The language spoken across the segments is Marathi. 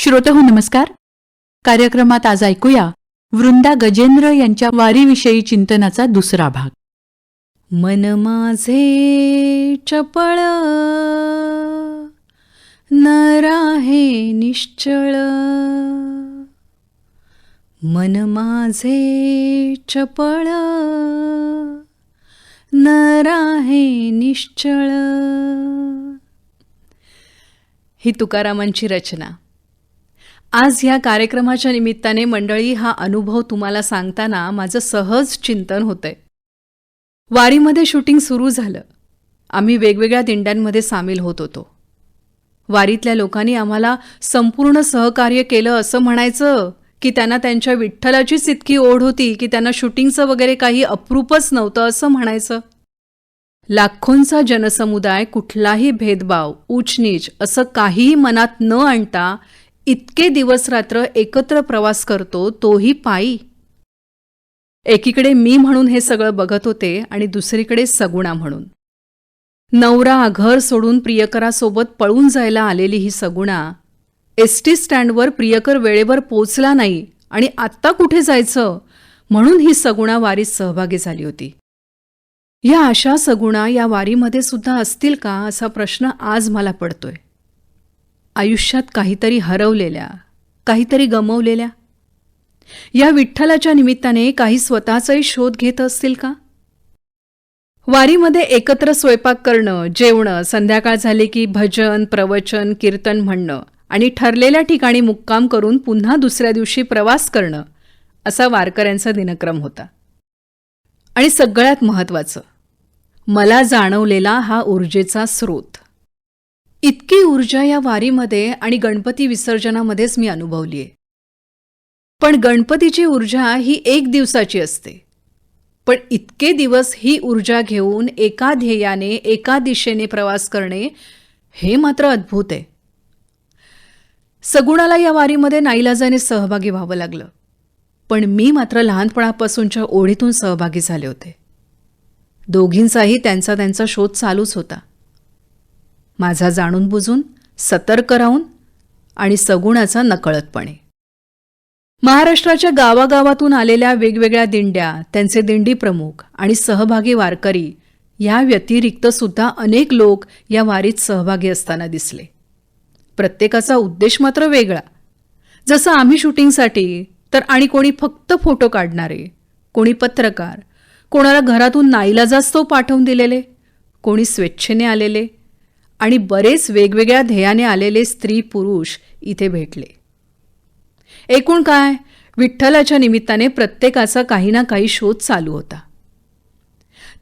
श्रोते हो नमस्कार. कार्यक्रमात आज ऐकूया वृंदा गजेंद्र यांच्या वारीविषयी चिंतनाचा दुसरा भाग. मन माझे चपळ न राहे निश्चळ. मन माझे चपळ न राहे निश्चळ. ही तुकारामांची रचना. आज ह्या कार्यक्रमाच्या निमित्ताने मंडळी हा अनुभव तुम्हाला सांगताना माझं सहज चिंतन होतंय. वारीमध्ये शूटिंग सुरू झालं. आम्ही वेगवेगळ्या दिंड्यांमध्ये सामील होत होतो. वारीतल्या लोकांनी आम्हाला संपूर्ण सहकार्य केलं असं म्हणायचं की त्यांना त्यांच्या विठ्ठलाचीच इतकी ओढ होती की त्यांना शूटिंगचं वगैरे काही अप्रूपच नव्हतं असं म्हणायचं. लाखोंचा जनसमुदाय कुठलाही भेदभाव उचनीच असं काहीही मनात न आणता इतके दिवस रात्र एकत्र प्रवास करतो तोही पायी. एकीकडे मी म्हणून हे सगळं बघत होते आणि दुसरीकडे सगुणा म्हणून. नवरा घर सोडून प्रियकरासोबत पळून जायला आलेली ही सगुणा एस टी स्टँडवर प्रियकर वेळेवर पोचला नाही आणि आत्ता कुठे जायचं म्हणून ही सगुणा वारीत सहभागी झाली होती. या अशा सगुणा या वारीमध्ये सुद्धा असतील का असा प्रश्न आज मला पडतोय. आयुष्यात काहीतरी हरवलेल्या काहीतरी गमवलेल्या? या विठ्ठलाच्या निमित्ताने काही स्वतःचाही शोध घेत असतील का? वारीमध्ये एकत्र स्वयंपाक करणं जेवणं संध्याकाळ झाली की भजन प्रवचन कीर्तन म्हणणं आणि ठरलेल्या ठिकाणी मुक्काम करून पुन्हा दुसऱ्या दिवशी प्रवास करणं असा वारकऱ्यांचा दिनक्रम होता. आणि सगळ्यात महत्त्वाचं मला जाणवलेला हा ऊर्जेचा स्रोत. इतकी ऊर्जा या वारीमध्ये आणि गणपती विसर्जनामध्येच मी अनुभवली आहे पण गणपतीची ऊर्जा ही एक दिवसाची असते. पण इतके दिवस ही ऊर्जा घेऊन एका ध्येयाने एका दिशेने प्रवास करणे हे मात्र अद्भुत आहे. सगुणाला या वारीमध्ये नाईलाजाने सहभागी व्हावं लागलं. पण मी मात्र लहानपणापासूनच्या ओढीतून सहभागी झाले होते. दोघींचाही त्यांचा त्यांचा शोध चालूच होता. माझा जाणून बुजून सतर्क राहून आणि सगुणाचा नकळतपणे. महाराष्ट्राच्या गावागावातून आलेल्या वेगवेगळ्या दिंड्या त्यांचे दिंडी प्रमुख आणि सहभागी वारकरी या व्यतिरिक्त सुद्धा अनेक लोक या वारीत सहभागी असताना दिसले. प्रत्येकाचा उद्देश मात्र वेगळा. जसं आम्ही शूटिंगसाठी तर आणि कोणी फक्त फोटो काढणारे कोणी पत्रकार कोणाला घरातून नाईलाजास्तव पाठवून दिलेले कोणी स्वेच्छेने आलेले आणि बरेच वेगवेगळ्या ध्येयाने आलेले स्त्री पुरुष इथे भेटले. एकूण काय? विठ्ठलाच्या निमित्ताने प्रत्येकाचा काही ना काही शोध चालू होता.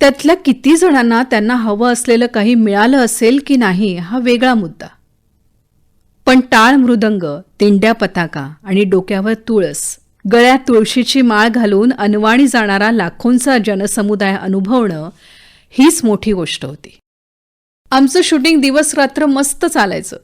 त्यातल्या किती जणांना त्यांना हवं असलेलं काही मिळालं असेल की नाही हा वेगळा मुद्दा. पण टाळ मृदंग तिंड्या पताका आणि डोक्यावर तुळस गळ्यात तुळशीची माळ घालून अनवाणी जाणारा लाखोंचा जनसमुदाय अनुभवणं हीच मोठी गोष्ट होती. आमचं शूटिंग दिवस रात्र मस्त चालायचं.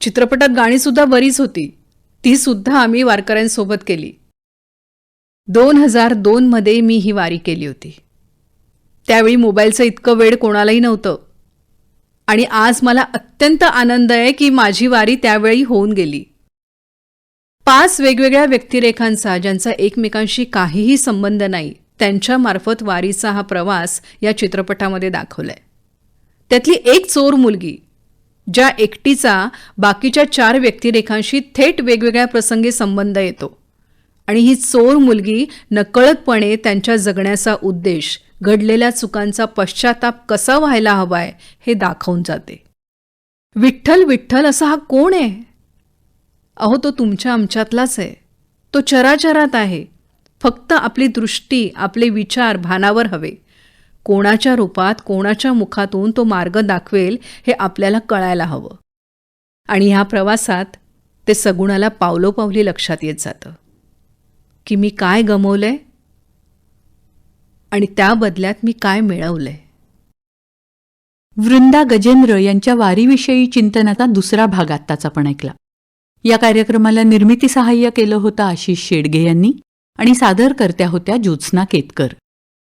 चित्रपटात गाणीसुद्धा बरीच होती. ती सुद्धा आम्ही वारकऱ्यांसोबत केली. दोन हजार दोनमध्ये मी ही वारी केली होती. त्यावेळी मोबाईलचं इतकं वेळ कोणालाही नव्हतं. आणि आज मला अत्यंत आनंद आहे की माझी वारी त्यावेळी होऊन गेली. पाच वेगवेगळ्या व्यक्तिरेखांचा ज्यांचा एकमेकांशी काहीही संबंध नाही त्यांच्यामार्फत वारीचा हा प्रवास या चित्रपटामध्ये दाखवलाय. त्यातली एक चोर मुलगी ज्या एकटीचा बाकीच्या चार व्यक्तिरेखांशी थेट वेगवेगळ्या प्रसंगी संबंध येतो. आणि ही चोर मुलगी नकळतपणे त्यांच्या जगण्याचा उद्देश घडलेल्या चुकांचा पश्चाताप कसा व्हायला हवाय हे दाखवून जाते. विठ्ठल विठ्ठल असा हा कोण आहे? अहो तो तुमच्या आमच्यातलाच आहे. तो चराचरात आहे. फक्त आपली दृष्टी आपले विचार भानावर हवे. कोणाच्या रूपात कोणाच्या मुखातून तो मार्ग दाखवेल हे आपल्याला कळायला हवं. आणि ह्या प्रवासात ते सगुणाला पावलोपावली लक्षात येत जातं. की मी काय गमवलंय? आणि त्या बदल्यात मी काय मिळवलंय? वृंदा गजेंद्र यांच्या वारीविषयी चिंतनाचा दुसरा भाग आत्ताच आपण ऐकला. या कार्यक्रमाला निर्मिती सहाय्य केलं होतं आशिष शेडगे यांनी आणि सादरकर्त्या होत्या ज्योत्स्ना केतकर.